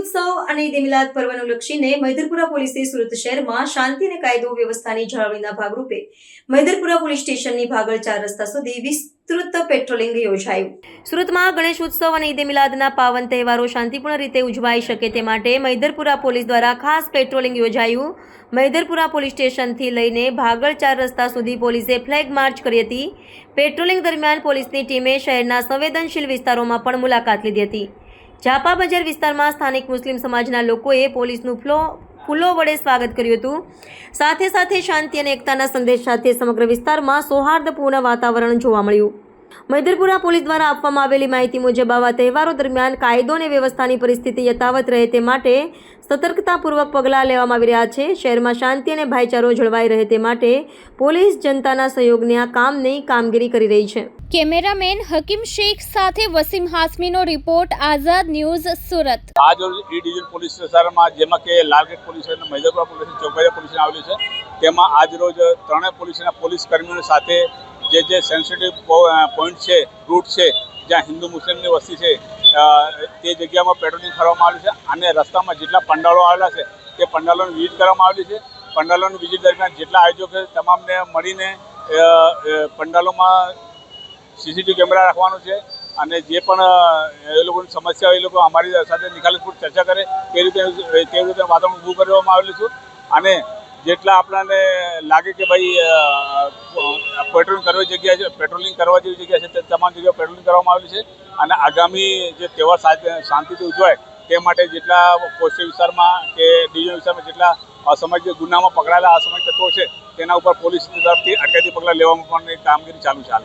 ઉત્સવ અને એ પર્વને લક્ષીને મૈદરપુરા પોલીસે સુરત શહેરમાં શાંતિ અને કાયદો વ્યવસ્થાની જાળવણીના ભાગરૂપે મૈદરપુરા પોલીસ સ્ટેશનની ભાગળ ચાર રસ્તા સુધી વિસ્તૃત પેટ્રોલિંગ યોજાયું. સુરતમાં ગણેશ ઉત્સવ અને ઈદે મિલાદના પાવન તહેવારો શાંતિપૂર્ણ રીતે ઉજવાઈ શકે તે માટે મૈદરપુરા પોલીસ દ્વારા ખાસ પેટ્રોલિંગ યોજાયું. મૈદરપુરા પોલીસ સ્ટેશનથી લઈને ભાગળ ચાર રસ્તા સુધી પોલીસે ફ્લેગ માર્ચ કરી હતી. પેટ્રોલિંગ દરમિયાન પોલીસની ટીમે શહેરના સંવેદનશીલ વિસ્તારોમાં પણ મુલાકાત લીધી હતી. ઝાપા બજાર વિસ્તારમાં સ્થાનિક મુસ્લિમ સમાજના લોકોએ પોલીસનું ફ્લો ફૂલો વડે સ્વાગત કર્યું હતું. સાથે સાથે શાંતિ અને એકતાના સંદેશ સાથે સમગ્ર વિસ્તારમાં સૌહાર્દપૂર્ણ વાતાવરણ જોવા મળ્યું. મૈદરપુરા પોલીસ દ્વારા આપવામાં આવેલી માહિતી મુજબ આવા તહેવારો દરમિયાન કાયદો અને વ્યવસ્થાની પરિસ્થિતિ યથાવત રહે તે માટે સતર્કતાપૂર્વક પગલાં લેવામાં આવી રહ્યા છે. શહેરમાં શાંતિ અને ભાઈચારો જળવાઈ રહે તે માટે પોલીસ જનતાના સહયોગની આ કામની કામગીરી કરી રહી છે. કેમેરામેન હકીમ શેખ સાથે વસીમ હાસમીનો રિપોર્ટ આઝાદ ન્યૂઝ સુરત. આજ રોજ ઈ ડિવિઝન પોલીસ વિસ્તારમાં જેમાં કે લાલગેટ પોલીસ અને મૈદરપુરા પોલીસ ચોકડીયા પોલીસ આવેલી છે. તેમાં આજ રોજ ત્રણેય પોલીસના પોલીસ કર્મીઓની સાથે જે જે સેન્સિટિવ પોઈન્ટ છે રૂટ છે, જ્યાં હિન્દુ મુસ્લિમની વસ્તી છે તે જગ્યામાં પેટ્રોલિંગ કરવામાં આવેલું છે અને રસ્તામાં જેટલા પંડાળો આવેલા છે, તે પંડાલોની વિઝિટ કરવામાં આવેલી છે. પંડાલોની વિઝિટ દરમિયાન જેટલા આયોજકો છે, તમામને મળીને પંડાલોમાં સીસીટીવી કેમેરા રાખવાનું છે અને જે પણ એ લોકોની સમસ્યા હોય, એ લોકો અમારી સાથે નિખાલસપૂર્વક ચર્ચા કરે, તે રીતે તે રીતે વાતાવરણ ઊભું કરવામાં આવેલું છું. અને જેટલા આપણાને લાગે કે ભાઈ પેટ્રોલિંગ કરવા જગ્યા છે, પેટ્રોલિંગ કરવા જેવી જગ્યા છે, તે તમામ જગ્યાએ પેટ્રોલિંગ કરવામાં આવેલી છે. અને આગામી જે તહેવાર શાંતિથી ઉજવાય, તે માટે જેટલા પોસ્ટ વિસ્તારમાં કે ડિવિઝન વિસ્તારમાં જેટલા અસામાજિક ગુનામાં પકડાયેલા અસામાજિક તત્વો છે, તેના ઉપર પોલીસ તરફથી અટકાયતી પગલાં લેવામાં પણ કામગીરી ચાલુ હાલ.